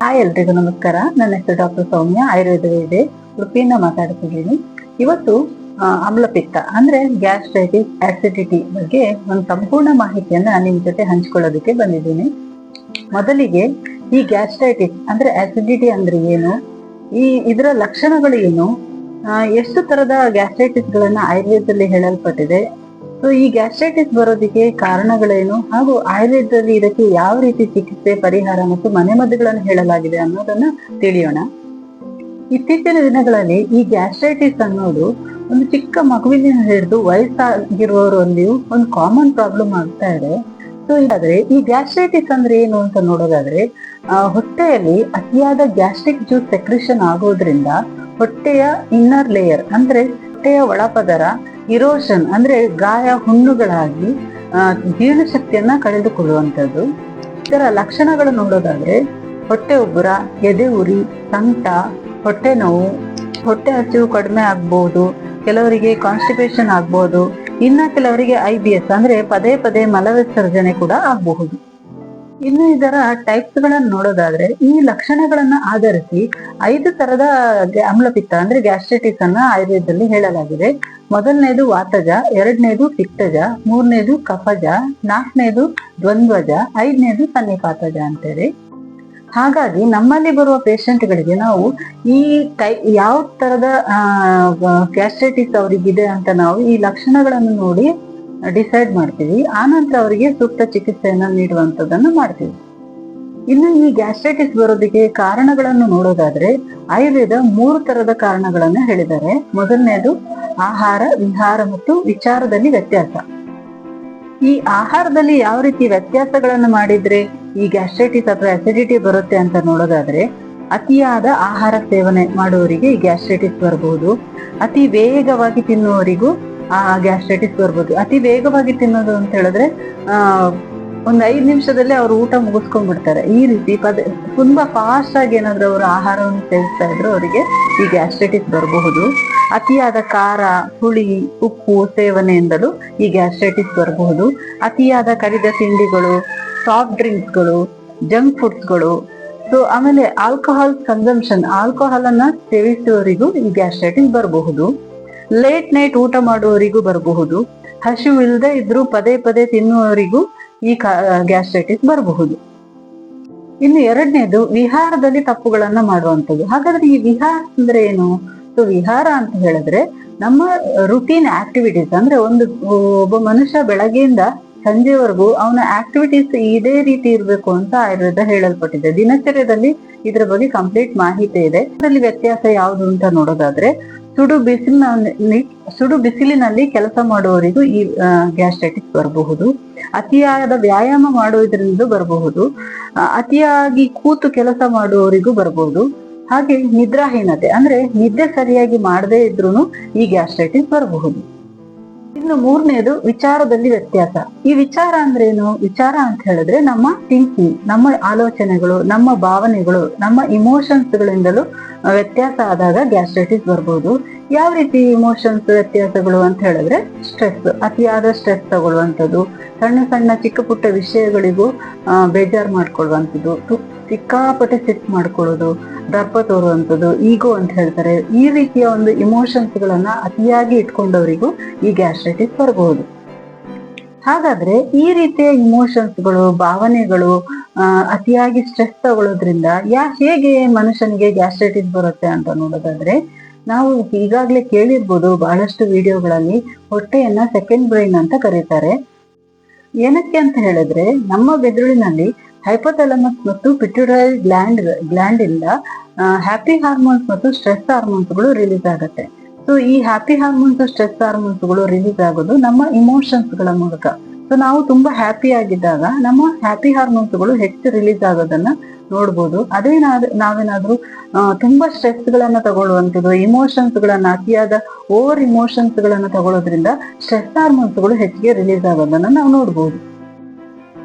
Hi ಎಲ್ರಿಗೂ ನಮಸ್ಕಾರ. ನನ್ನ ಹೆಸರು ಡಾಕ್ಟರ್ ಸೌಮ್ಯ. ಆಯುರ್ವೇದ ವೇದೆ ಉಡುಪಿಯಿಂದ ಮಾತಾಡ್ತಿದ್ದೀನಿ. ಇವತ್ತು ಆಮ್ಲಪಿತ್ತ ಅಂದ್ರೆ ಗ್ಯಾಸ್ಟ್ರೈಟಿಸ್, ಆಸಿಡಿಟಿ ಬಗ್ಗೆ ಒಂದು ಸಂಪೂರ್ಣ ಮಾಹಿತಿಯನ್ನ ನಿಮ್ ಜೊತೆ ಹಂಚ್ಕೊಳ್ಳೋದಕ್ಕೆ ಬಂದಿದ್ದೀನಿ. ಮೊದಲಿಗೆ ಈ ಗ್ಯಾಸ್ಟ್ರೈಟಿಸ್, ಅಂದ್ರೆ ಆಸಿಡಿಟಿ ಅಂದ್ರೆ ಏನು? ಈ ಇದರ ಲಕ್ಷಣಗಳು ಏನು? ಎಷ್ಟು ತರದ ಗ್ಯಾಸ್ಟ್ರೈಟಿಸ್ ಗಳನ್ನ ಆಯುರ್ವೇದದಲ್ಲಿ ಹೇಳಲ್ಪಟ್ಟಿದೆ? ಸೊ ಈ ಗ್ಯಾಸ್ಟ್ರೈಟಿಸ್ ಬರೋದಕ್ಕೆ ಕಾರಣಗಳೇನು? ಹಾಗೂ ಆಯುರ್ವೇದದಲ್ಲಿ ಇದಕ್ಕೆ ಯಾವ ರೀತಿ ಚಿಕಿತ್ಸೆ, ಪರಿಹಾರ ಮತ್ತು ಮನೆಮದ್ದುಗಳನ್ನು ಹೇಳಲಾಗಿದೆ ಅನ್ನೋದನ್ನ ತಿಳಿಯೋಣ. ಇತ್ತೀಚಿನ ದಿನಗಳಲ್ಲಿ ಈ ಗ್ಯಾಸ್ಟ್ರೈಟಿಸ್ ಅನ್ನೋದು ಒಂದು ಚಿಕ್ಕ ಮಗುವಿನ ಹಿಡಿದು ವಯಸ್ಸಾಗಿರುವವರಲ್ಲಿಯೂ ಒಂದು ಕಾಮನ್ ಪ್ರಾಬ್ಲಮ್ ಆಗ್ತಾ ಇದೆ. ಸೊ ಇದಾದ್ರೆ ಈ ಗ್ಯಾಸ್ಟ್ರೈಟಿಸ್ ಅಂದ್ರೆ ಏನು ಅಂತ ನೋಡೋದಾದ್ರೆ ಹೊಟ್ಟೆಯಲ್ಲಿ ಅತಿಯಾದ ಗ್ಯಾಸ್ಟ್ರಿಕ್ ಜ್ಯೂಸ್ ಸೆಕ್ರಿಷನ್ ಆಗೋದ್ರಿಂದ ಹೊಟ್ಟೆಯ ಇನ್ನರ್ ಲೇಯರ್ ಅಂದ್ರೆ ಹೊಟ್ಟೆಯ ಒಳಪದರ ಇರೋಷನ್ ಅಂದ್ರೆ ಗಾಯ ಹುಣ್ಣುಗಳಾಗಿ ಆ, ಜೀರ್ಣಶಕ್ತಿಯನ್ನ ಕಳೆದುಕೊಳ್ಳುವಂಥದ್ದು. ಇದರ ಲಕ್ಷಣಗಳು ನೋಡೋದಾದ್ರೆ ಹೊಟ್ಟೆ ಉಬ್ಬರ ಎದೆ ಉರಿ ಸಂಕಟ ಹೊಟ್ಟೆ ನೋವು ಹೊಟ್ಟೆ ಹಸಿವು ಕಡಿಮೆ ಆಗ್ಬೋದು ಕೆಲವರಿಗೆ ಕಾನ್ಸ್ಟಿಪೇಷನ್ ಆಗ್ಬೋದು ಇನ್ನ ಕೆಲವರಿಗೆ ಐ ಬಿ ಎಸ್ ಅಂದ್ರೆ ಪದೇ ಪದೇ ಮಲವಿಸರ್ಜನೆ ಕೂಡ ಆಗಬಹುದು. ಇನ್ನು ಇದರ ಟೈಪ್ಸ್ ಗಳನ್ನ ನೋಡೋದಾದ್ರೆ, ಈ ಲಕ್ಷಣಗಳನ್ನ ಆಧರಿಸಿ ಐದು ತರದ ಆಮ್ಲಪಿತ್ತ ಅಂದ್ರೆ ಗ್ಯಾಸ್ಟ್ರೈಟಿಸ್ ಅನ್ನ ಆಯುರ್ವೇದದಲ್ಲಿ ಹೇಳಲಾಗಿದೆ. ಮೊದಲನೇದು ವಾತಜ, ಎರಡನೇದು ಪಿತ್ತಜ, ಮೂರನೇದು ಕಫಜ, ನಾಲ್ಕನೇದು ದ್ವಂದ್ವಜ, ಐದನೇದು ಸನ್ನಿಪಾತಜ ಅಂತೇಳಿ. ಹಾಗಾಗಿ ನಮ್ಮಲ್ಲಿ ಬರುವ ಪೇಷಂಟ್ಗಳಿಗೆ ನಾವು ಈ ಟೈ, ಯಾವ ತರದ ಗ್ಯಾಸ್ಟ್ರೈಟಿಸ್ ಅವರಿಗಿದೆ ಅಂತ ನಾವು ಈ ಲಕ್ಷಣಗಳನ್ನು ನೋಡಿ ಡಿಸೈಡ್ ಮಾಡ್ತೀವಿ. ಆನಂತರ ಅವರಿಗೆ ಸೂಕ್ತ ಚಿಕಿತ್ಸೆಯನ್ನ ನೀಡುವಂಥದ್ದನ್ನು ಮಾಡ್ತೀವಿ. ಇನ್ನು ಈ ಗ್ಯಾಸ್ಟ್ರೈಟಿಸ್ ಬರೋದಕ್ಕೆ ಕಾರಣಗಳನ್ನು ನೋಡೋದಾದ್ರೆ ಆಯುರ್ವೇದ ಮೂರು ತರದ ಕಾರಣಗಳನ್ನು ಹೇಳಿದ್ದಾರೆ. ಮೊದಲನೇದು ಆಹಾರ, ವಿಹಾರ ಮತ್ತು ವಿಚಾರದಲ್ಲಿ ವ್ಯತ್ಯಾಸ. ಈ ಆಹಾರದಲ್ಲಿ ಯಾವ ರೀತಿ ವ್ಯತ್ಯಾಸಗಳನ್ನು ಮಾಡಿದ್ರೆ ಈ ಗ್ಯಾಸ್ಟ್ರೈಟಿಸ್ ಅಥವಾ ಅಸಿಡಿಟಿ ಬರುತ್ತೆ ಅಂತ ನೋಡೋದಾದ್ರೆ ಅತಿಯಾದ ಆಹಾರ ಸೇವನೆ ಮಾಡುವವರಿಗೆ ಈ ಗ್ಯಾಸ್ಟ್ರೈಟಿಸ್ ಬರಬಹುದು ಅತಿ ವೇಗವಾಗಿ ತಿನ್ನುವವರಿಗೂ ಆ ಗ್ಯಾಸ್ಟ್ರೈಟಿಸ್ ಬರ್ಬೋದು. ಅತಿ ವೇಗವಾಗಿ ತಿನ್ನೋದು ಅಂತ ಹೇಳಿದ್ರೆ, ಆ, ಒಂದ್ ಐದು ನಿಮಿಷದಲ್ಲಿ ಅವ್ರು ಊಟ ಮುಗಿಸ್ಕೊಂಡ್ಬಿಡ್ತಾರೆ. ಈ ರೀತಿ ಪದ, ತುಂಬಾ ಫಾಸ್ಟ್ ಆಗಿ ಏನಾದ್ರು ಅವರು ಆಹಾರವನ್ನು ಸೇವಿಸ್ತಾ ಇದ್ರು ಅವರಿಗೆ ಈ ಗ್ಯಾಸ್ಟ್ರೈಟಿಸ್ ಬರಬಹುದು. ಅತಿಯಾದ ಖಾರ, ಹುಳಿ, ಉಪ್ಪು ಸೇವನೆಯಿಂದಲೂ ಈ ಗ್ಯಾಸ್ಟ್ರೈಟಿಸ್ ಬರಬಹುದು. ಅತಿಯಾದ ಕರಿದ ತಿಂಡಿಗಳು ಸಾಫ್ಟ್ ಡ್ರಿಂಕ್ಸ್ಗಳು ಜಂಕ್ ಫುಡ್ಸ್ಗಳು ಸೊ ಆಮೇಲೆ ಆಲ್ಕೋಹಾಲ್ ಕನ್ಸಂಪ್ಷನ್ ಆಲ್ಕೋಹಾಲ್ ಅನ್ನ ಸೇವಿಸುವವರಿಗೂ ಈ ಗ್ಯಾಸ್ಟ್ರೈಟಿಸ್ ಬರಬಹುದು. ಲೇಟ್ ನೈಟ್ ಊಟ ಮಾಡುವವರಿಗೂ ಬರಬಹುದು. ಹಸಿವು ಇಲ್ಲದೆ ಇದ್ರೂ ಪದೇ ಪದೇ ತಿನ್ನುವವರಿಗೂ ಈ ಗ್ಯಾಸ್ಟ್ರೈಟಿಸ್ ಬರಬಹುದು. ಇನ್ನು ಎರಡನೇದು, ವಿಹಾರದಲ್ಲಿ ತಪ್ಪುಗಳನ್ನ ಮಾಡುವಂಥದ್ದು. ಹಾಗಾದ್ರೆ ಈ ವಿಹಾರ ಅಂದ್ರೆ ಏನು? ಸೊ, ವಿಹಾರ ಅಂತ ಹೇಳಿದ್ರೆ ನಮ್ಮ ರುಟೀನ್ ಆಕ್ಟಿವಿಟೀಸ್ ಅಂದ್ರೆ ಒಂದು ಒಬ್ಬ ಮನುಷ್ಯ ಬೆಳಗ್ಗೆಯಿಂದ ಸಂಜೆವರೆಗೂ ಅವನ ಆಕ್ಟಿವಿಟೀಸ್ ಇದೇ ರೀತಿ ಇರಬೇಕು ಅಂತ ಆಯುರ್ವೇದ ಹೇಳಲ್ಪಟ್ಟಿದೆ. ದಿನಚರ್ಯದಲ್ಲಿ ಇದ್ರ ಬಗ್ಗೆ ಕಂಪ್ಲೀಟ್ ಮಾಹಿತಿ ಇದೆ. ಅದರಲ್ಲಿ ವ್ಯತ್ಯಾಸ ಯಾವುದು ಅಂತ ನೋಡೋದಾದ್ರೆ ಸುಡು ಬಿಸಿಲಿನಲ್ಲಿ ಸುಡು ಬಿಸಿಲಿನಲ್ಲಿ ಕೆಲಸ ಮಾಡುವವರಿಗೂ ಈ ಗ್ಯಾಸ್ಟ್ರೈಟಿಸ್ ಬರಬಹುದು. ಅತಿಯಾದ ವ್ಯಾಯಾಮ ಮಾಡುವುದರಿಂದ ಬರಬಹುದು. ಅತಿಯಾಗಿ ಕೂತು ಕೆಲಸ ಮಾಡುವವರಿಗೂ ಬರಬಹುದು. ಹಾಗೆ ನಿದ್ರಾಹೀನತೆ ಅಂದ್ರೆ ನಿದ್ದೆ ಸರಿಯಾಗಿ ಮಾಡದೇ ಇದ್ರೂ ಈ ಗ್ಯಾಸ್ಟ್ರೈಟಿಸ್ ಬರಬಹುದು. ಇನ್ನು ಮೂರನೇದು ವಿಚಾರದಲ್ಲಿ ವ್ಯತ್ಯಾಸ. ಈ ವಿಚಾರ ಅಂದ್ರೆ ಏನು ವಿಚಾರ ಅಂತ ಹೇಳಿದ್ರೆ ನಮ್ಮ ಥಿಂಕಿಂಗ್ ನಮ್ಮ ಆಲೋಚನೆಗಳು ನಮ್ಮ ಭಾವನೆಗಳು ನಮ್ಮ ಇಮೋಷನ್ಸ್ ಗಳಿಂದಲೂ ಆ, ವ್ಯತ್ಯಾಸ ಆದಾಗ ಗ್ಯಾಸ್ಟ್ರೈಟಿಸ್ ಬರ್ಬೋದು. ಯಾವ ರೀತಿ ಇಮೋಷನ್ಸ್ ವ್ಯತ್ಯಾಸಗಳು ಅಂತ ಹೇಳಿದ್ರೆ ಸ್ಟ್ರೆಸ್ ಅತಿಯಾದ ಸ್ಟ್ರೆಸ್ ತಗೊಳ್ಳುವಂಥದ್ದು. ಸಣ್ಣ ಸಣ್ಣ ಚಿಕ್ಕ ಪುಟ್ಟ ವಿಷಯಗಳಿಗೂ ಬೇಜಾರು ಮಾಡ್ಕೊಳ್ಳುವಂಥದ್ದು ಸಿಕ್ಕಾಪಟ್ಟೆ ಸಿಟ್ ಮಾಡ್ಕೊಳ್ಳೋದು, ದರ್ಪ ತೋರುವಂಥದ್ದು ಈಗೋ ಅಂತ ಹೇಳ್ತಾರೆ. ಈ ರೀತಿಯ ಒಂದು ಇಮೋಷನ್ಸ್ಗಳನ್ನು ಅತಿಯಾಗಿ ಇಟ್ಕೊಂಡವರಿಗೂ ಈ ಗ್ಯಾಸ್ಟ್ರೈಟಿಸ್ ಬರಬಹುದು ಹಾಗಾದ್ರೆ ಈ ರೀತಿಯ ಇಮೋಷನ್ಸ್ಗಳು ಭಾವನೆಗಳು ಅತಿಯಾಗಿ ಸ್ಟ್ರೆಸ್ ತಗೊಳ್ಳೋದ್ರಿಂದ ಯಾ ಹೇಗೆ ಮನುಷ್ಯನಿಗೆ ಗ್ಯಾಸ್ಟ್ರೈಟಿಸ್ ಬರುತ್ತೆ ಅಂತ ನೋಡೋದಾದ್ರೆ, ನಾವು ಈಗಾಗಲೇ ಕೇಳಿರ್ಬೋದು ಬಹಳಷ್ಟು ವಿಡಿಯೋಗಳಲ್ಲಿ ಹೊಟ್ಟೆಯನ್ನ ಸೆಕೆಂಡ್ ಬ್ರೈನ್ ಅಂತ ಕರೀತಾರೆ. ಏನಕ್ಕೆ ಅಂತ ಹೇಳಿದ್ರೆ, ನಮ್ಮ ಬೆದರುಳಿನಲ್ಲಿ ಹೈಪೋಥಾಲಮಸ್ ಮತ್ತು ಪಿಟ್ಯುಟರಿ ಗ್ಲ್ಯಾಂಡ್ ಗ್ಲ್ಯಾಂಡ್ ಇಂದ ಹ್ಯಾಪಿ ಹಾರ್ಮೋನ್ಸ್ ಮತ್ತು ಸ್ಟ್ರೆಸ್ ಹಾರ್ಮೋನ್ಸ್ಗಳು ರಿಲೀಸ್ ಆಗುತ್ತೆ. ಸೊ ಈ ಹ್ಯಾಪಿ ಹಾರ್ಮೋನ್ಸ್ ಸ್ಟ್ರೆಸ್ ಹಾರ್ಮೋನ್ಸ್ಗಳು ರಿಲೀಸ್ ಆಗೋದು ನಮ್ಮ ಇಮೋಷನ್ಸ್ಗಳ ಮೂಲಕ. ಸೊ ನಾವು ತುಂಬಾ ಹ್ಯಾಪಿ ಆಗಿದ್ದಾಗ ನಮ್ಮ ಹ್ಯಾಪಿ ಹಾರ್ಮೋನ್ಸ್ಗಳು ಹೆಚ್ಚು ರಿಲೀಸ್ ಆಗೋದನ್ನ ನೋಡ್ಬೋದು. ಅದೇ ನಾವ್- ನಾವೇನಾದ್ರೂ ತುಂಬಾ ಸ್ಟ್ರೆಸ್ ಗಳನ್ನ ತಗೊಳ್ಳುವಂಥದ್ದು ಇಮೋಷನ್ಸ್ ಗಳನ್ನ, ಅತಿಯಾದ ಓವರ್ ಇಮೋಷನ್ಸ್ ಗಳನ್ನ ತಗೊಳ್ಳೋದ್ರಿಂದ ಸ್ಟ್ರೆಸ್ ಹಾರ್ಮೋನ್ಸ್ಗಳು ಹೆಚ್ಚಿಗೆ ರಿಲೀಸ್ ಆಗೋದನ್ನ ನಾವು ನೋಡ್ಬೋದು.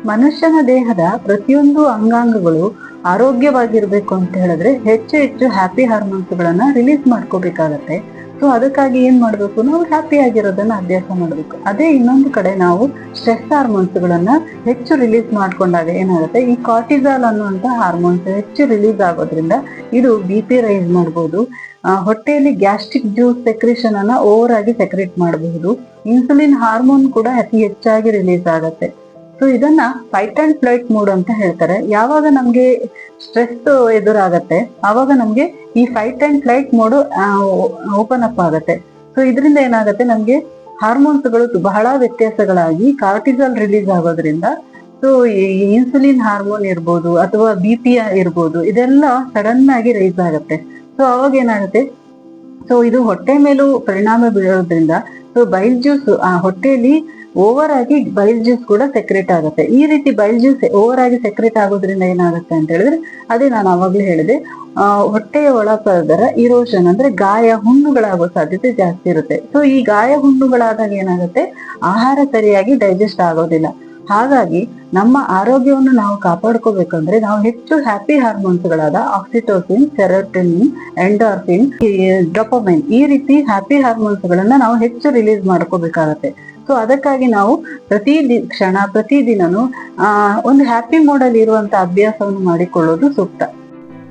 ಮನುಷ್ಯನ ದೇಹದ ಪ್ರತಿಯೊಂದು ಅಂಗಾಂಗಗಳು ಆರೋಗ್ಯವಾಗಿರ್ಬೇಕು ಅಂತ ಹೇಳಿದ್ರೆ ಹೆಚ್ಚು ಹೆಚ್ಚು ಹ್ಯಾಪಿ ಹಾರ್ಮೋನ್ಸ್ ಗಳನ್ನ ರಿಲೀಸ್ ಮಾಡ್ಕೋಬೇಕಾಗತ್ತೆ. ಸೊ ಅದಕ್ಕಾಗಿ ಏನ್ ಮಾಡ್ಬೇಕು? ನಾವು ಹ್ಯಾಪಿ ಆಗಿರೋದನ್ನ ಅಭ್ಯಾಸ ಮಾಡಬೇಕು. ಅದೇ ಇನ್ನೊಂದು ಕಡೆ ನಾವು ಸ್ಟ್ರೆಸ್ ಹಾರ್ಮೋನ್ಸ್ ಗಳನ್ನ ಹೆಚ್ಚು ರಿಲೀಸ್ ಮಾಡ್ಕೊಂಡಾಗ ಏನಾಗುತ್ತೆ? ಈ ಕಾರ್ಟಿಸಾಲ್ ಅನ್ನುವಂತ ಹಾರ್ಮೋನ್ಸ್ ಹೆಚ್ಚು ರಿಲೀಸ್ ಆಗೋದ್ರಿಂದ ಇದು ಬಿ ಪಿ ರೈಸ್ ಮಾಡ್ಬೋದು. ಹೊಟ್ಟೆಯಲ್ಲಿ ಗ್ಯಾಸ್ಟ್ರಿಕ್ ಜ್ಯೂಸ್ ಸೆಕ್ರೇಷನ್ ಅನ್ನ ಓವರ್ ಆಗಿ ಸೆಕ್ರೇಟ್ ಮಾಡಬಹುದು ಇನ್ಸುಲಿನ್ ಹಾರ್ಮೋನ್ ಕೂಡ ಅತಿ ಹೆಚ್ಚಾಗಿ ರಿಲೀಸ್ ಆಗುತ್ತೆ. ಸೊ ಇದನ್ನ ಫೈಟ್ ಅಂಡ್ ಫ್ಲೈಟ್ ಮೂಡ್ ಅಂತ ಹೇಳ್ತಾರೆ. ಯಾವಾಗ ನಮ್ಗೆ ಸ್ಟ್ರೆಸ್ ಎದುರಾಗತ್ತೆ ಆವಾಗ ನಮ್ಗೆ ಈ fight and flight mode open up ಆಗುತ್ತೆ. ಸೊ ಇದರಿಂದ ಏನಾಗುತ್ತೆ ನಮಗೆ ಹಾರ್ಮೋನ್ಸ್ಗಳು ಬಹಳ ವ್ಯತ್ಯಾಸಗಳಾಗಿ ಕಾರ್ಟಿಸಲ್ ರಿಲೀಸ್ ಆಗೋದ್ರಿಂದ ಸೊ ಇನ್ಸುಲಿನ್ ಹಾರ್ಮೋನ್ ಇರ್ಬೋದು ಅಥವಾ ಬಿ ಪಿ ಇರ್ಬೋದು, ಇದೆಲ್ಲ ಸಡನ್ ಆಗಿ ರೈಸ್ ಆಗುತ್ತೆ. ಸೊ ಅವಾಗ ಏನಾಗುತ್ತೆ ಸೊ ಇದು ಹೊಟ್ಟೆ ಮೇಲೂ ಪರಿಣಾಮ ಬೀಳೋದ್ರಿಂದ ಸೊ ಬೈಲ್ ಜ್ಯೂಸ್ ಆ ಹೊಟ್ಟೆಯಲ್ಲಿ ಓವರ್ ಆಗಿ ಬೈಲ್ ಜ್ಯೂಸ್ ಕೂಡ ಸೆಕ್ರೆಟ್ ಆಗುತ್ತೆ. ಈ ರೀತಿ ಬೈಲ್ ಜ್ಯೂಸ್ ಓವರ್ ಆಗಿ ಸೆಕ್ರೆಟ್ ಆಗೋದ್ರಿಂದ ಏನಾಗುತ್ತೆ ಅಂತ ಹೇಳಿದ್ರೆ, ಅದೇ ನಾನು ಅವಾಗಲೇ ಹೇಳಿದೆ. ಹೊಟ್ಟೆಯ ಒಳಪದರ ಇರೋಷನ್ ಅಂದ್ರೆ ಗಾಯ ಹುಣ್ಣುಗಳಾಗುವ ಸಾಧ್ಯತೆ ಜಾಸ್ತಿ ಇರುತ್ತೆ. ಸೊ ಈ ಗಾಯ ಹುಣ್ಣುಗಳಾದಾಗ ಏನಾಗುತ್ತೆ? ಆಹಾರ ಸರಿಯಾಗಿ ಡೈಜೆಸ್ಟ್ ಆಗೋದಿಲ್ಲ. ಹಾಗಾಗಿ ನಮ್ಮ ಆರೋಗ್ಯವನ್ನು ನಾವು ಕಾಪಾಡ್ಕೋಬೇಕಂದ್ರೆ ನಾವು ಹೆಚ್ಚು ಹ್ಯಾಪಿ ಹಾರ್ಮೋನ್ಸ್ಗಳಾದ ಆಕ್ಸಿಟೋಸಿನ್ ಸೆರೋಟಿನ್ ಎಂಡಾರ್ಫಿನ್ ಡೊಪಮೈನ್ ಈ ರೀತಿ ಹ್ಯಾಪಿ ಹಾರ್ಮೋನ್ಸ್ ಗಳನ್ನ ನಾವು ಹೆಚ್ಚು ರಿಲೀಸ್ ಮಾಡ್ಕೋಬೇಕಾಗತ್ತೆ. ಸೊ ಅದಕ್ಕಾಗಿ ನಾವು ಪ್ರತಿ ಕ್ಷಣ ಪ್ರತಿದಿನನೂ ಒಂದು ಹ್ಯಾಪಿ ಮೋಡ್ ಅಲ್ಲಿ ಇರುವಂತ ಅಭ್ಯಾಸವನ್ನು ಮಾಡಿಕೊಳ್ಳೋದು ಸೂಕ್ತ.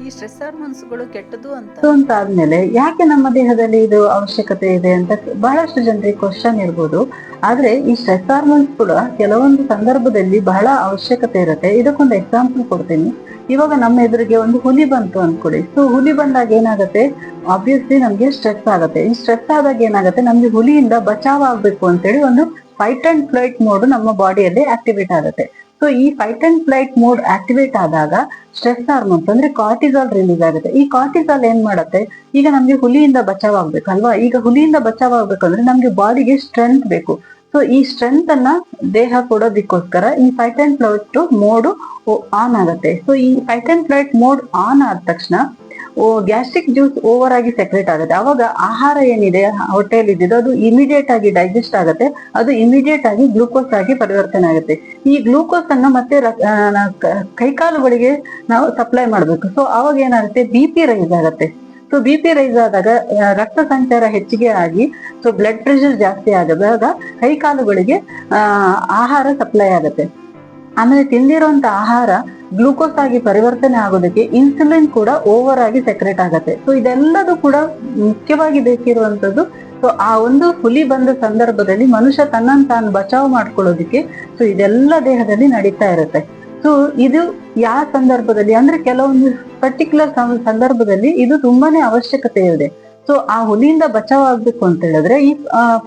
ಈ ಸ್ಟ್ರೆಸ್ ಹಾರ್ಮೋನ್ಸ್ಗಳು ಕೆಟ್ಟದು ಅಂತ. ಅಂತ ಆದ್ಮೇಲೆ ಯಾಕೆ ನಮ್ಮ ದೇಹದಲ್ಲಿ ಇದು ಅವಶ್ಯಕತೆ ಇದೆ ಅಂತ ಬಹಳಷ್ಟು ಜನರಿಗೆ ಕ್ವಶನ್ ಇರ್ಬೋದು. ಆದ್ರೆ ಈ ಸ್ಟ್ರೆಸ್ ಹಾರ್ಮೋನ್ಸ್ ಕೂಡ ಕೆಲವೊಂದು ಸಂದರ್ಭದಲ್ಲಿ ಬಹಳ ಅವಶ್ಯಕತೆ ಇರುತ್ತೆ. ಇದಕ್ಕೊಂದು ಎಕ್ಸಾಂಪಲ್ ಕೊಡ್ತೀನಿ. ಇವಾಗ ನಮ್ಮ ಎದುರಿಗೆ ಒಂದು ಹುಲಿ ಬಂತು ಅನ್ಕೊಡಿ ಸೊ ಹುಲಿ ಬಂದಾಗ ಏನಾಗುತ್ತೆ? ಆಬ್ವಿಯಸ್ಲಿ ನಮ್ಗೆ ಸ್ಟ್ರೆಸ್ ಆಗುತ್ತೆ. ಈ ಸ್ಟ್ರೆಸ್ ಆದಾಗ ಏನಾಗುತ್ತೆ? ನಮ್ಗೆ ಹುಲಿಯಿಂದ ಬಚಾವ್ ಆಗ್ಬೇಕು ಅಂತೇಳಿ ಒಂದು ಫೈಟ್ ಅಂಡ್ ಫ್ಲೈಟ್ ಮೋಡ್ ನಮ್ಮ ಬಾಡಿಯಲ್ಲಿ ಆಕ್ಟಿವೇಟ್ ಆಗುತ್ತೆ. ಸೊ ಈ fight and flight mode activate ಆದಾಗ ಸ್ಟ್ರೆಸ್ ಹಾರ್ಮೋನ್ಸ್ ಅಂದ್ರೆ ಕಾರ್ಟಿಸಾಲ್ ರಿಲೀಸ್ ಆಗುತ್ತೆ. ಈ ಕಾರ್ಟಿಸಾಲ್ ಏನ್ ಮಾಡುತ್ತೆ? ಈಗ ನಮ್ಗೆ ಹುಲಿಯಿಂದ ಬಚಾವ್ ಆಗ್ಬೇಕಲ್ವಾ ಈಗ ಹುಲಿಯಿಂದ ಬಚಾವ್ ಆಗ್ಬೇಕಂದ್ರೆ ನಮ್ಗೆ ಬಾಡಿಗೆ ಸ್ಟ್ರೆಂತ್ ಬೇಕು. ಸೊ ಈ ಸ್ಟ್ರೆಂತ್ ಅನ್ನ ದೇಹ ಕೊಡೋದಿಕ್ಕೋಸ್ಕರ ಈ fight and flight mode on ಆಗುತ್ತೆ. ಸೊ ಈ fight and flight mode on ಆದ ತಕ್ಷಣ ಗ್ಯಾಸ್ಟ್ರಿಕ್ ಜ್ಯೂಸ್ ಓವರ್ ಆಗಿ ಸೆಕ್ರೇಟ್ ಆಗುತ್ತೆ. ಅವಾಗ ಆಹಾರ ಏನಿದೆ ಹೊಟ್ಟೆಯಲ್ಲಿ ಇದ್ದಿದ್ದು ಅದು ಇಮಿಡಿಯೇಟ್ ಆಗಿ ಡೈಜೆಸ್ಟ್ ಆಗುತ್ತೆ. ಅದು ಇಮಿಡಿಯೇಟ್ ಆಗಿ ಗ್ಲೂಕೋಸ್ ಆಗಿ ಪರಿವರ್ತನೆ ಆಗುತ್ತೆ. ಈ ಗ್ಲೂಕೋಸ್ ಅನ್ನು ಮತ್ತೆ ಕೈಕಾಲುಗಳಿಗೆ ನಾವು ಸಪ್ಲೈ ಮಾಡಬೇಕು. ಸೊ ಅವಾಗ ಏನಾಗುತ್ತೆ? ಬಿ ಪಿ ರೈಸ್ ಆಗುತ್ತೆ. ಸೊ ಬಿ ಪಿ ರೈಸ್ ಆದಾಗ ರಕ್ತ ಸಂಚಾರ ಹೆಚ್ಚಿಗೆ ಆಗಿ ಸೊ ಬ್ಲಡ್ ಪ್ರೆಷರ್ ಜಾಸ್ತಿ ಆದಾಗ ಕೈಕಾಲುಗಳಿಗೆ ಆಹಾರ ಸಪ್ಲೈ ಆಗುತ್ತೆ. ಆಮೇಲೆ ತಿಂದಿರುವಂತ ಆಹಾರ ಗ್ಲೂಕೋಸ್ ಆಗಿ ಪರಿವರ್ತನೆ ಆಗೋದಕ್ಕೆ ಇನ್ಸುಲಿನ್ ಕೂಡ ಓವರ್ ಆಗಿ ಸೆಕ್ರೆಟ್ ಆಗುತ್ತೆ. ಸೊ ಇದೆಲ್ಲದೂ ಕೂಡ ಮುಖ್ಯವಾಗಿ ಬೇಕಿರುವಂತದ್ದು ಸೊ ಆ ಒಂದು ಹುಲಿ ಬಂದ ಸಂದರ್ಭದಲ್ಲಿ ಮನುಷ್ಯ ತನ್ನನ್ನು ತಾನು ಬಚಾವ್ ಮಾಡ್ಕೊಳ್ಳೋದಿಕ್ಕೆ ಸೊ ಇದೆಲ್ಲ ದೇಹದಲ್ಲಿ ನಡೀತಾ ಇರುತ್ತೆ. ಸೊ ಇದು ಯಾವ ಸಂದರ್ಭದಲ್ಲಿ? ಅಂದ್ರೆ ಕೆಲವೊಂದು ಪರ್ಟಿಕ್ಯುಲರ್ ಸಂದರ್ಭದಲ್ಲಿ ಇದು ತುಂಬಾನೇ ಅವಶ್ಯಕತೆ ಇದೆ. ಸೊ ಆ ಹುಲಿಯಿಂದ ಬಚಾವ್ ಆಗ್ಬೇಕು ಅಂತ ಹೇಳಿದ್ರೆ ಈ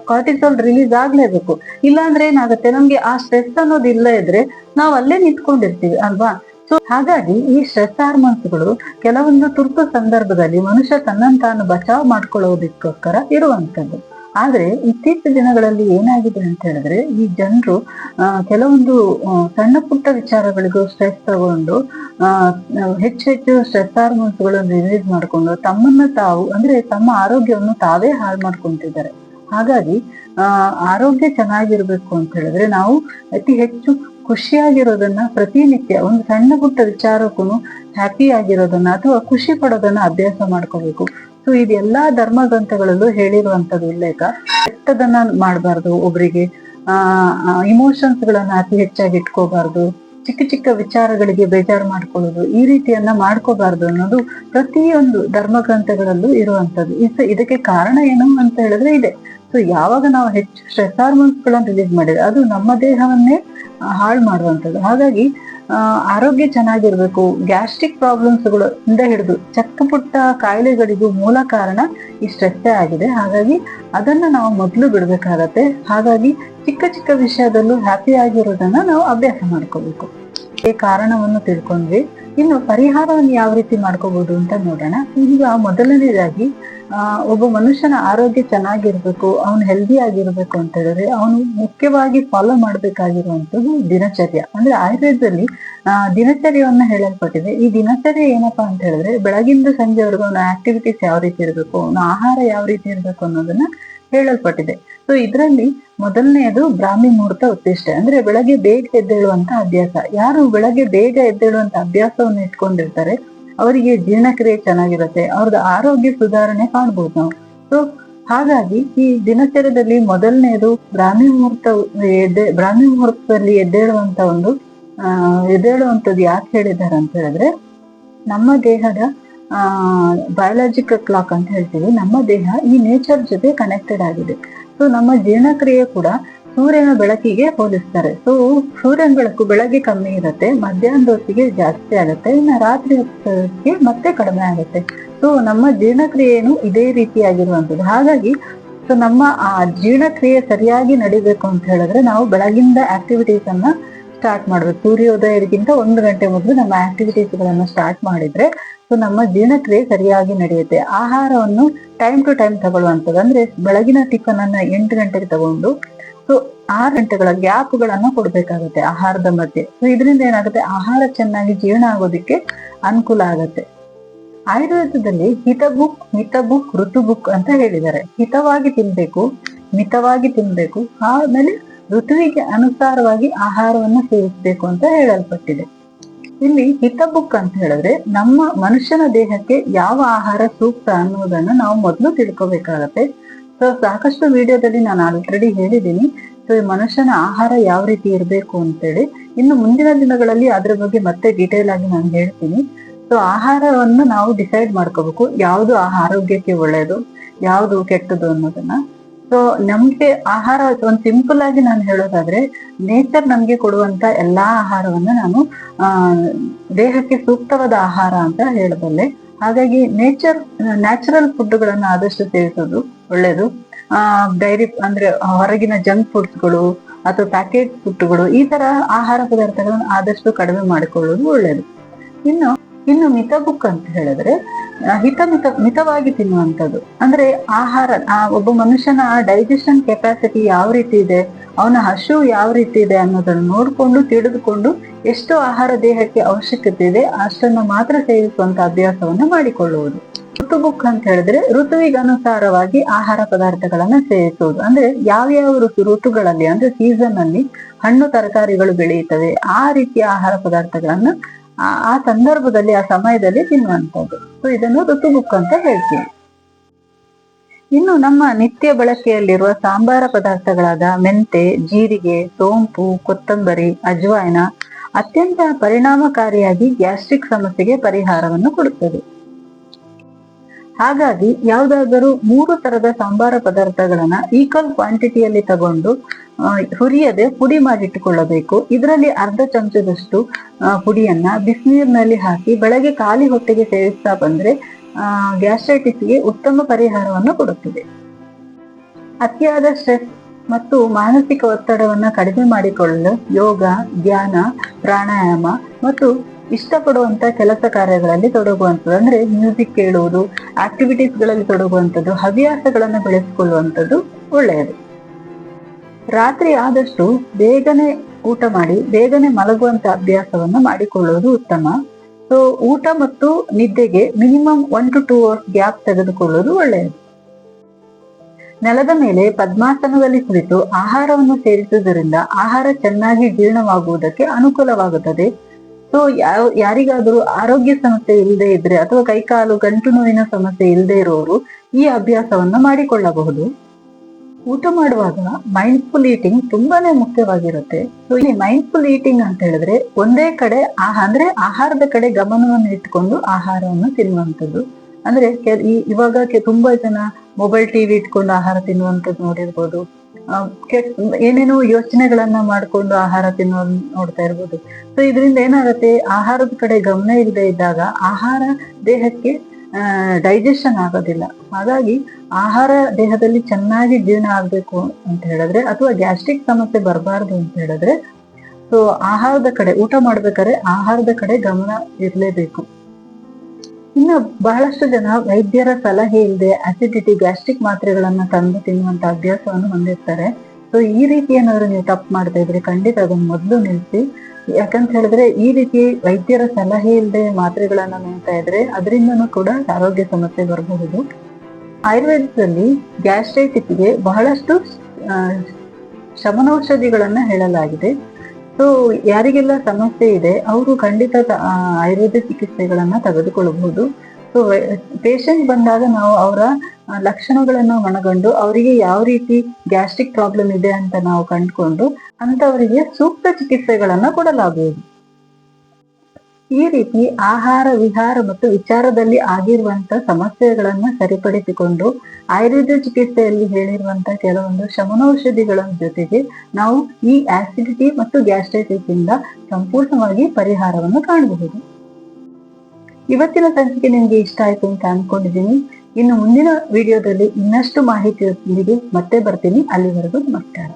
ಕಾರ್ಟಿಸೋಲ್ ರಿಲೀಸ್ ಆಗ್ಲೇಬೇಕು. ಇಲ್ಲಾಂದ್ರೆ ಏನಾಗುತ್ತೆ? ನಮ್ಗೆ ಆ ಸ್ಟ್ರೆಸ್ ಅನ್ನೋದು ಇಲ್ಲ ಇದ್ರೆ ನಾವು ಅಲ್ಲೇ ನಿಂತ್ಕೊಂಡಿರ್ತೀವಿ, ಅಲ್ವಾ? ಸೊ ಹಾಗಾಗಿ ಈ ಸ್ಟ್ರೆಸ್ ಹಾರ್ಮೋನ್ಸ್ಗಳು ಕೆಲವೊಂದು ತುರ್ತು ಸಂದರ್ಭದಲ್ಲಿ ಮನುಷ್ಯ ತನ್ನನ್ನು ತಾನು ಬಚಾವ್ ಮಾಡ್ಕೊಳ್ಳೋದಕ್ಕೋಸ್ಕರ ಇರುವಂತದ್ದು ಆದ್ರೆ ಇತ್ತೀಚಿನ ದಿನಗಳಲ್ಲಿ ಏನಾಗಿದೆ ಅಂತ ಹೇಳಿದ್ರೆ, ಈ ಜನರು ಕೆಲವೊಂದು ಸಣ್ಣ ಪುಟ್ಟ ವಿಚಾರಗಳಿಗೂ ಸ್ಟ್ರೆಸ್ ತಗೊಂಡು ಹೆಚ್ಚು ಹೆಚ್ಚು ಸ್ಟ್ರೆಸ್ ಹಾರ್ಮೋನ್ಸ್ಗಳನ್ನು ರಿಲೀಸ್ ಮಾಡಿಕೊಂಡು ತಮ್ಮನ್ನ ತಾವು, ಅಂದ್ರೆ ತಮ್ಮ ಆರೋಗ್ಯವನ್ನು ತಾವೇ ಹಾಳು ಮಾಡ್ಕೊಂತಿದ್ದಾರೆ. ಹಾಗಾಗಿ ಆರೋಗ್ಯ ಚೆನ್ನಾಗಿರ್ಬೇಕು ಅಂತ ಹೇಳಿದ್ರೆ ನಾವು ಅತಿ ಹೆಚ್ಚು ಖುಷಿಯಾಗಿರೋದನ್ನ ಪ್ರತಿನಿತ್ಯ ಒಂದು ಸಣ್ಣ ಪುಟ್ಟ ವಿಚಾರಕ್ಕೂ ಹ್ಯಾಪಿ ಆಗಿರೋದನ್ನ ಅಥವಾ ಖುಷಿ ಪಡೋದನ್ನ ಅಭ್ಯಾಸ ಮಾಡ್ಕೋಬೇಕು. ಸೊ ಇದೆಲ್ಲಾ ಧರ್ಮ ಗ್ರಂಥಗಳಲ್ಲೂ ಹೇಳಿರುವಂತದ್ದು ಉಲ್ಲೇಖ. ಕೆಟ್ಟದನ್ನ ಮಾಡಬಾರ್ದು ಒಬ್ರಿಗೆ. ಆ ಇಮೋಷನ್ಸ್ ಗಳನ್ನ ಅತಿ ಹೆಚ್ಚಾಗಿ ಇಟ್ಕೋಬಾರ್ದು. ಚಿಕ್ಕ ಚಿಕ್ಕ ವಿಚಾರಗಳಿಗೆ ಬೇಜಾರು ಮಾಡ್ಕೊಳ್ಳೋದು, ಈ ರೀತಿಯನ್ನ ಮಾಡ್ಕೋಬಾರ್ದು ಅನ್ನೋದು ಪ್ರತಿಯೊಂದು ಧರ್ಮ ಗ್ರಂಥಗಳಲ್ಲೂ ಇರುವಂತದ್ದು ಇದಕ್ಕೆ ಕಾರಣ ಏನು ಅಂತ ಹೇಳಿದ್ರೆ ಇದೆ. ಸೊ ಯಾವಾಗ ನಾವು ಹೆಚ್ಚು ಸ್ಟ್ರೆಸ್ ಹಾರ್ಮೋನ್ಸ್ ಗಳನ್ನ ರಿಲೀಸ್ ಮಾಡಿದ್ರೆ ಅದು ನಮ್ಮ ದೇಹವನ್ನೇ ಹಾಳು ಮಾಡುವಂಥದ್ದು. ಹಾಗಾಗಿ ಆರೋಗ್ಯ ಚೆನ್ನಾಗಿರ್ಬೇಕು ಗ್ಯಾಸ್ಟ್ರಿಕ್ ಪ್ರಾಬ್ಲಮ್ಸ್ಗಳು ಇಂದ ಹಿಡಿದು ಚಕ್ಕ ಪುಟ್ಟ ಕಾಯಿಲೆಗಳಿಗೂ ಮೂಲ ಕಾರಣ ಈ ಸ್ಟ್ರೆಸ್ಸೇ ಆಗಿದೆ. ಹಾಗಾಗಿ ಅದನ್ನ ನಾವು ಮೊದಲು ಬಿಡ್ಬೇಕಾಗತ್ತೆ. ಹಾಗಾಗಿ ಚಿಕ್ಕ ಚಿಕ್ಕ ವಿಷಯದಲ್ಲೂ ಹ್ಯಾಪಿ ಆಗಿರೋದನ್ನ ನಾವು ಅಭ್ಯಾಸ ಮಾಡ್ಕೋಬೇಕು. ಈ ಕಾರಣವನ್ನು ತಿಳ್ಕೊಂಡ್ವಿ. ಇನ್ನು ಪರಿಹಾರವನ್ನು ಯಾವ ರೀತಿ ಮಾಡ್ಕೋಬಹುದು ಅಂತ ನೋಡೋಣ. ಈಗ ಮೊದಲನೇದಾಗಿ ಒಬ್ಬ ಮನುಷ್ಯನ ಆರೋಗ್ಯ ಚೆನ್ನಾಗಿರ್ಬೇಕು, ಅವನು ಹೆಲ್ದಿ ಆಗಿರ್ಬೇಕು ಅಂತ ಹೇಳಿದ್ರೆ ಅವನು ಮುಖ್ಯವಾಗಿ ಫಾಲೋ ಮಾಡ್ಬೇಕಾಗಿರುವಂತದ್ದು ದಿನಚರ್ಯ. ಅಂದ್ರೆ ಆಯುರ್ವೇದದಲ್ಲಿ ದಿನಚರ್ಯವನ್ನ ಹೇಳಲ್ಪಟ್ಟಿದೆ. ಈ ದಿನಚರ್ಯ ಏನಪ್ಪಾ ಅಂತ ಹೇಳಿದ್ರೆ, ಬೆಳಗಿಂದ ಸಂಜೆವರೆಗೂ ಅವನ ಆಕ್ಟಿವಿಟೀಸ್ ಯಾವ ರೀತಿ ಇರಬೇಕು, ಅವನ ಆಹಾರ ಯಾವ ರೀತಿ ಇರಬೇಕು ಅನ್ನೋದನ್ನ ಹೇಳಲ್ಪಟ್ಟಿದೆ. ಸೊ ಇದರಲ್ಲಿ ಮೊದಲನೆಯದು ಬ್ರಾಹ್ಮಿ ಮುಹೂರ್ತ ಉತ್ತಿಷ್ಟ ಅಂದ್ರೆ ಬೆಳಗ್ಗೆ ಬೇಗ ಎದ್ದೇಳುವಂತ ಅಭ್ಯಾಸ. ಯಾರು ಬೆಳಗ್ಗೆ ಬೇಗ ಎದ್ದೇಳುವಂತ ಅಭ್ಯಾಸವನ್ನು ಇಟ್ಕೊಂಡಿರ್ತಾರೆ, ಅವರಿಗೆ ಜೀರ್ಣಕ್ರಿಯೆ ಚೆನ್ನಾಗಿರುತ್ತೆ ಅವ್ರದ್ದು ಆರೋಗ್ಯ ಸುಧಾರಣೆ ಕಾಣ್ಬೋದು ನಾವು. ಸೊ ಹಾಗಾಗಿ ಈ ದಿನಚರದಲ್ಲಿ ಮೊದಲನೆಯದು ಬ್ರಾಹ್ಮಿ ಮುಹೂರ್ತ ಎದ್ದೆ, ಬ್ರಾಹ್ಮಿ ಮುಹೂರ್ತದಲ್ಲಿ ಎದ್ದೇಳುವಂತ ಒಂದು ಎದ್ದೇಳುವಂಥದ್ದು ಯಾಕೆ ಹೇಳಿದ್ದಾರೆ ಅಂತ ಹೇಳಿದ್ರೆ, ನಮ್ಮ ದೇಹದ ಬಯೋಲಾಜಿಕಲ್ ಕ್ಲಾಕ್ ಅಂತ ಹೇಳ್ತೀವಿ, ನಮ್ಮ ದೇಹ ಈ ನೇಚರ್ ಜೊತೆ ಕನೆಕ್ಟೆಡ್ ಆಗಿದೆ. ಸೊ ನಮ್ಮ ಜೀರ್ಣಕ್ರಿಯೆ ಕೂಡ ಸೂರ್ಯನ ಬೆಳಕಿಗೆ ಹೋಲಿಸ್ತಾರೆ. ಸೊ ಸೂರ್ಯನ ಬೆಳಕು ಬೆಳಗ್ಗೆ ಕಮ್ಮಿ ಇರುತ್ತೆ, ಮಧ್ಯಾಹ್ನದ ಹೊತ್ತಿಗೆ ಜಾಸ್ತಿ ಆಗುತ್ತೆ, ಇನ್ನು ರಾತ್ರಿ ಹೊತ್ತಿಗೆ ಮತ್ತೆ ಕಡಿಮೆ ಆಗುತ್ತೆ. ಸೊ ನಮ್ಮ ಜೀರ್ಣಕ್ರಿಯೆನು ಇದೇ ರೀತಿಯಾಗಿರುವಂಥದ್ದು. ಹಾಗಾಗಿ ಸೊ ನಮ್ಮ ಆ ಜೀರ್ಣಕ್ರಿಯೆ ಸರಿಯಾಗಿ ನಡಿಬೇಕು ಅಂತ ಹೇಳಿದ್ರೆ ನಾವು ಬೆಳಗಿಂದ ಆಕ್ಟಿವಿಟೀಸ್ ಅನ್ನ ಸ್ಟಾರ್ಟ್ ಮಾಡ್ಬೇಕು ಸೂರ್ಯೋದಯಕ್ಕಿಂತ ಒಂದು ಗಂಟೆ ಮೊದಲು ನಮ್ಮ ಆಕ್ಟಿವಿಟೀಸ್ ಗಳನ್ನ ಸ್ಟಾರ್ಟ್ ಮಾಡಿದ್ರೆ ಸೊ ನಮ್ಮ ಜೀರ್ಣಕ್ರಿಯೆ ಸರಿಯಾಗಿ ನಡೆಯುತ್ತೆ. ಆಹಾರವನ್ನು ಟೈಮ್ ಟು ಟೈಮ್ ತಗೊಳ್ಳುವಂಥದ್ದು ಅಂದ್ರೆ ಬೆಳಗಿನ ಟಿಫನ್ ಅನ್ನ ಎಂಟು ಗಂಟೆಗೆ ತಗೊಂಡು ಸೊ ಆರು ಗಂಟೆಗಳ ಗ್ಯಾಪ್ಗಳನ್ನ ಕೊಡ್ಬೇಕಾಗುತ್ತೆ ಆಹಾರದ ಮಧ್ಯೆ. ಸೊ ಇದರಿಂದ ಏನಾಗುತ್ತೆ? ಆಹಾರ ಚೆನ್ನಾಗಿ ಜೀರ್ಣ ಆಗೋದಕ್ಕೆ ಅನುಕೂಲ ಆಗುತ್ತೆ. ಆಯುರ್ವೇದದಲ್ಲಿ ಹಿತ ಬುಕ್ ಮಿತ ಬುಕ್ ಋತು ಬುಕ್ ಅಂತ ಹೇಳಿದ್ದಾರೆ. ಹಿತವಾಗಿ ತಿನ್ಬೇಕು, ಮಿತವಾಗಿ ತಿನ್ಬೇಕು. ಆಮೇಲೆ ಋತುವಿಗೆ ಅನುಸಾರವಾಗಿ ಆಹಾರವನ್ನು ಸೇವಿಸಬೇಕು ಅಂತ ಹೇಳಲ್ಪಟ್ಟಿದೆ. ಇಲ್ಲಿ ಹಿತ ಬುಕ್ ಅಂತ ಹೇಳಿದ್ರೆ ನಮ್ಮ ಮನುಷ್ಯನ ದೇಹಕ್ಕೆ ಯಾವ ಆಹಾರ ಸೂಕ್ತ ಅನ್ನೋದನ್ನ ನಾವು ಮೊದಲು ತಿಳ್ಕೊಬೇಕಾಗತ್ತೆ. ಸೊ ಸಾಕಷ್ಟು ವಿಡಿಯೋದಲ್ಲಿ ನಾನು ಆಲ್ರೆಡಿ ಹೇಳಿದ್ದೀನಿ. ಸೊ ಮನುಷ್ಯನ ಆಹಾರ ಯಾವ ರೀತಿ ಇರಬೇಕು ಅಂತೇಳಿ. ಇನ್ನು ಮುಂದಿನ ದಿನಗಳಲ್ಲಿ ಅದ್ರ ಬಗ್ಗೆ ಮತ್ತೆ ಡೀಟೇಲ್ ಆಗಿ ನಾನು ಹೇಳ್ತೀನಿ. ಸೊ ಆಹಾರವನ್ನು ನಾವು ಡಿಸೈಡ್ ಮಾಡ್ಕೋಬೇಕು. ಯಾವುದು ಆರೋಗ್ಯಕ್ಕೆ ಒಳ್ಳೆಯದು ಯಾವುದು ಕೆಟ್ಟದು ಅನ್ನೋದನ್ನ. ಸೊ ನಮ್ಗೆ ಆಹಾರ ಒಂದು ಸಿಂಪಲ್ ಆಗಿ ನಾನು ಹೇಳೋದಾದ್ರೆ ನೇಚರ್ ನಮ್ಗೆ ಕೊಡುವಂತ ಎಲ್ಲಾ ಆಹಾರವನ್ನ ನಾನು ದೇಹಕ್ಕೆ ಸೂಕ್ತವಾದ ಆಹಾರ ಅಂತ ಹೇಳಬಲ್ಲೆ. ಹಾಗಾಗಿ ನೇಚರ್ ನ್ಯಾಚುರಲ್ ಫುಡ್ಗಳನ್ನು ಆದಷ್ಟು ಸೇವಿಸೋದು ಒಳ್ಳೇದು. ಆ ಡೈರಿ ಅಂದ್ರೆ ಹೊರಗಿನ ಜಂಕ್ ಫುಡ್ಸ್ಗಳು ಅಥವಾ ಪ್ಯಾಕೆಟ್ ಫುಡ್ಗಳು ಈ ತರ ಆಹಾರ ಪದಾರ್ಥಗಳನ್ನ ಆದಷ್ಟು ಕಡಿಮೆ ಮಾಡಿಕೊಳ್ಳೋದು ಒಳ್ಳೇದು. ಇನ್ನು ಇನ್ನು ಮಿತ ಬುಕ್ ಅಂತ ಹೇಳಿದ್ರೆ ಹಿತ ಮಿತ ಮಿತವಾಗಿ ತಿನ್ನುವಂಥದ್ದು. ಅಂದ್ರೆ ಆಹಾರ, ಆ ಒಬ್ಬ ಮನುಷ್ಯನ ಡೈಜೆಷನ್ ಕೆಪಾಸಿಟಿ ಯಾವ ರೀತಿ ಇದೆ, ಅವನ ಹಸು ಯಾವ ರೀತಿ ಇದೆ ಅನ್ನೋದನ್ನ ನೋಡಿಕೊಂಡು, ತಿಳಿದುಕೊಂಡು ಎಷ್ಟು ಆಹಾರ ದೇಹಕ್ಕೆ ಅವಶ್ಯಕತೆ ಇದೆ, ಅಷ್ಟನ್ನು ಮಾತ್ರ ಸೇವಿಸುವಂತ ಅಭ್ಯಾಸವನ್ನ ಮಾಡಿಕೊಳ್ಳುವುದು. ಋತು ಬುಕ್ ಅಂತ ಹೇಳಿದ್ರೆ ಋತುವಿಗನುಸಾರವಾಗಿ ಆಹಾರ ಪದಾರ್ಥಗಳನ್ನ ಸೇವಿಸುವುದು. ಅಂದ್ರೆ ಯಾವ್ಯಾವ ಋತು ಋತುಗಳಲ್ಲಿ, ಅಂದ್ರೆ ಸೀಸನ್ ಅಲ್ಲಿ ಹಣ್ಣು ತರಕಾರಿಗಳು ಬೆಳೆಯುತ್ತವೆ, ಆ ರೀತಿಯ ಆಹಾರ ಪದಾರ್ಥಗಳನ್ನ ಆ ಸಂದರ್ಭದಲ್ಲಿ, ಆ ಸಮಯದಲ್ಲಿ ತಿನ್ನುವಂಥದ್ದು. ಸೊ ಇದನ್ನು ಋತುಬುಕ್ ಅಂತ ಹೇಳ್ತೀವಿ. ಇನ್ನು ನಮ್ಮ ನಿತ್ಯ ಬಳಕೆಯಲ್ಲಿರುವ ಸಾಂಬಾರ ಪದಾರ್ಥಗಳಾದ ಮೆಂತೆ, ಜೀರಿಗೆ, ಸೋಂಪು, ಕೊತ್ತಂಬರಿ, ಅಜ್ವಾಯನ ಅತ್ಯಂತ ಪರಿಣಾಮಕಾರಿಯಾಗಿ ಗ್ಯಾಸ್ಟ್ರಿಕ್ ಸಮಸ್ಯೆಗೆ ಪರಿಹಾರವನ್ನು ಕೊಡುತ್ತದೆ. ಹಾಗಾಗಿ ಯಾವುದಾದರೂ ಮೂರು ತರದ ಸಾಂಬಾರ ಪದಾರ್ಥಗಳನ್ನ ಈಕ್ವಲ್ ಕ್ವಾಂಟಿಟಿಯಲ್ಲಿ ತಗೊಂಡು ಹುರಿಯದೆ ಪುಡಿ ಮಾಡಿಟ್ಟುಕೊಳ್ಳಬೇಕು. ಇದರಲ್ಲಿ ಅರ್ಧ ಚಮಚದಷ್ಟು ಪುಡಿಯನ್ನ ಬಿಸಿನೀರಿನಲ್ಲಿ ಹಾಕಿ ಬೆಳಗ್ಗೆ ಖಾಲಿ ಹೊಟ್ಟೆಗೆ ಸೇವಿಸ್ತಾ ಬಂದ್ರೆ ಗ್ಯಾಸ್ಟ್ರೈಟಿಸ್ಗೆ ಉತ್ತಮ ಪರಿಹಾರವನ್ನು ಕೊಡುತ್ತದೆ. ಅತಿಯಾದ ಸ್ಟ್ರೆಸ್ ಮತ್ತು ಮಾನಸಿಕ ಒತ್ತಡವನ್ನು ಕಡಿಮೆ ಮಾಡಿಕೊಳ್ಳಲು ಯೋಗ, ಧ್ಯಾನ, ಪ್ರಾಣಾಯಾಮ ಮತ್ತು ಇಷ್ಟಪಡುವಂತ ಕೆಲಸ ಕಾರ್ಯಗಳಲ್ಲಿ ತೊಡಗುವಂಥದ್ದು. ಅಂದ್ರೆ ಮ್ಯೂಸಿಕ್ ಕೇಳುವುದು ಆಕ್ಟಿವಿಟೀಸ್ಗಳಲ್ಲಿ ತೊಡಗುವಂಥದ್ದು, ಹವ್ಯಾಸಗಳನ್ನು ಬೆಳೆಸಿಕೊಳ್ಳುವಂಥದ್ದು ಒಳ್ಳೆಯದು. ರಾತ್ರಿ ಆದಷ್ಟು ಬೇಗನೆ ಊಟ ಮಾಡಿ, ಬೇಗನೆ ಮಲಗುವಂತ ಅಭ್ಯಾಸವನ್ನು ಮಾಡಿಕೊಳ್ಳುವುದು ಉತ್ತಮ. ಸೊ ಊಟ ಮತ್ತು ನಿದ್ದೆಗೆ minimum one to two hours gap ತೆಗೆದುಕೊಳ್ಳುವುದು ಒಳ್ಳೆಯದು. ನೆಲದ ಮೇಲೆ ಪದ್ಮಾಸನದಲ್ಲಿ ಕುಳಿತು ಆಹಾರವನ್ನು ಸೇರಿಸುವುದರಿಂದ ಆಹಾರ ಚೆನ್ನಾಗಿ ಜೀರ್ಣವಾಗುವುದಕ್ಕೆ ಅನುಕೂಲವಾಗುತ್ತದೆ. ಸೊ ಯಾವ ಯಾರಿಗಾದರೂ ಆರೋಗ್ಯ ಸಮಸ್ಯೆ ಇಲ್ಲದೆ ಇದ್ರೆ ಅಥವಾ ಕೈಕಾಲು ಗಂಟು ನೋವಿನ ಸಮಸ್ಯೆ ಇಲ್ಲದೆ ಇರೋರು ಈ ಅಭ್ಯಾಸವನ್ನ ಮಾಡಿಕೊಳ್ಳಬಹುದು. ಊಟ ಮಾಡುವಾಗ ಮೈಂಡ್ಫುಲ್ ಈಟಿಂಗ್ ತುಂಬಾನೇ ಮುಖ್ಯವಾಗಿರುತ್ತೆ. ಸೊ ಇಲ್ಲಿ ಮೈಂಡ್ಫುಲ್ ಈಟಿಂಗ್ ಅಂತ ಹೇಳಿದ್ರೆ ಒಂದೇ ಕಡೆ ಅಂದ್ರೆ ಆಹಾರದ ಕಡೆ ಗಮನವನ್ನು ಇಟ್ಕೊಂಡು ಆಹಾರವನ್ನು ತಿನ್ನುವಂಥದ್ದು. ಅಂದ್ರೆ ಇವಾಗ ತುಂಬಾ ಜನ ಮೊಬೈಲ್ ಟಿವಿ ಇಟ್ಕೊಂಡು ಆಹಾರ ತಿನ್ನುವಂಥದ್ದು ನೋಡಿರ್ಬೋದು. ಏನೇನೋ ಯೋಚನೆಗಳನ್ನ ಮಾಡ್ಕೊಂಡು ಆಹಾರ ತಿನ್ನೋ ನೋಡ್ತಾ ಇರ್ಬೋದು. ಸೊ ಇದರಿಂದ ಏನಾಗುತ್ತೆ, ಆಹಾರದ ಕಡೆ ಗಮನ ಇಲ್ಲದೆ ಇದ್ದಾಗ ಆಹಾರ ದೇಹಕ್ಕೆ ಡೈಜೆಷನ್ ಆಗೋದಿಲ್ಲ. ಹಾಗಾಗಿ ಆಹಾರ ದೇಹದಲ್ಲಿ ಚೆನ್ನಾಗಿ ಜೀರ್ಣ ಆಗ್ಬೇಕು ಅಂತ ಹೇಳಿದ್ರೆ, ಅಥವಾ ಗ್ಯಾಸ್ಟ್ರಿಕ್ ಸಮಸ್ಯೆ ಬರಬಾರ್ದು ಅಂತ ಹೇಳಿದ್ರೆ ಸೊ ಆಹಾರದ ಕಡೆ, ಊಟ ಮಾಡ್ಬೇಕಾದ್ರೆ ಆಹಾರದ ಕಡೆ ಗಮನ ಇರಲೇಬೇಕು. ಇನ್ನು ಬಹಳಷ್ಟು ಜನ ವೈದ್ಯರ ಸಲಹೆ ಇಲ್ಲದೆ ಅಸಿಡಿಟಿ ಗ್ಯಾಸ್ಟ್ರಿಕ್ ಮಾತ್ರೆಗಳನ್ನ ತಂದು ತಿನ್ನುವಂತ ಅಭ್ಯಾಸವನ್ನು ಹೊಂದಿರ್ತಾರೆ. ಸೊ ಈ ರೀತಿ ಏನಾದ್ರು ನೀವು ತಪ್ಪು ಮಾಡ್ತಾ ಇದ್ರೆ ಖಂಡಿತ ಅದನ್ನ ಮೊದಲು ನಿಲ್ಲಿಸಿ ಯಾಕಂತ ಹೇಳಿದ್ರೆ ಈ ರೀತಿ ವೈದ್ಯರ ಸಲಹೆ ಇಲ್ಲದೆ ಮಾತ್ರೆಗಳನ್ನ ನುಂಗ್ತಾ ಇದ್ರೆ ಅದರಿಂದನೂ ಕೂಡ ಆರೋಗ್ಯ ಸಮಸ್ಯೆ ಬರಬಹುದು. ಆಯುರ್ವೇದದಲ್ಲಿ ಗ್ಯಾಸ್ಟ್ರೈಟಿಸ್ಗೆ ಬಹಳಷ್ಟು ಶಮನೌಷಧಿಗಳನ್ನ ಹೇಳಲಾಗಿದೆ. ಸೊ ಯಾರಿಗೆಲ್ಲ ಸಮಸ್ಯೆ ಇದೆ, ಅವರು ಖಂಡಿತ ಆಯುರ್ವೇದ ಚಿಕಿತ್ಸೆಗಳನ್ನ ತೆಗೆದುಕೊಳ್ಳಬಹುದು. ಸೊ ಪೇಷಂಟ್ ಬಂದಾಗ ನಾವು ಅವರ ಲಕ್ಷಣಗಳನ್ನು ಒಣಗೊಂಡು ಅವರಿಗೆ ಯಾವ ರೀತಿ ಗ್ಯಾಸ್ಟ್ರಿಕ್ ಪ್ರಾಬ್ಲಮ್ ಇದೆ ಅಂತ ನಾವು ಕಂಡುಕೊಂಡು ಅಂತವರಿಗೆ ಸೂಕ್ತ ಚಿಕಿತ್ಸೆಗಳನ್ನ ಕೊಡಲಾಗುವುದು. ಈ ರೀತಿ ಆಹಾರ, ವಿಹಾರ ಮತ್ತು ವಿಚಾರದಲ್ಲಿ ಆಗಿರುವಂತ ಸಮಸ್ಯೆಗಳನ್ನ ಸರಿಪಡಿಸಿಕೊಂಡು ಆಯುರ್ವೇದ ಚಿಕಿತ್ಸೆಯಲ್ಲಿ ಹೇಳಿರುವಂತ ಕೆಲವೊಂದು ಶಮನೌಷಧಿಗಳ ಜೊತೆಗೆ ನಾವು ಈ ಆಸಿಡಿಟಿ ಮತ್ತು ಗ್ಯಾಸ್ಟ್ರೈಟಿಸ್ ಇಂದ ಸಂಪೂರ್ಣವಾಗಿ ಪರಿಹಾರವನ್ನು ಕಾಣಬಹುದು. ಇವತ್ತಿನ ಸಂಚಿಕೆ ನಿಮ್ಗೆ ಇಷ್ಟ ಆಯ್ತು ಅಂತ ಅನ್ಕೊಂಡಿದ್ದೀನಿ. ಇನ್ನು ಮುಂದಿನ ವಿಡಿಯೋದಲ್ಲಿ ಇನ್ನಷ್ಟು ಮಾಹಿತಿಯೊಂದಿಗೆ ಮತ್ತೆ ಬರ್ತೀನಿ. ಅಲ್ಲಿವರೆಗೂ ನಮಸ್ಕಾರ.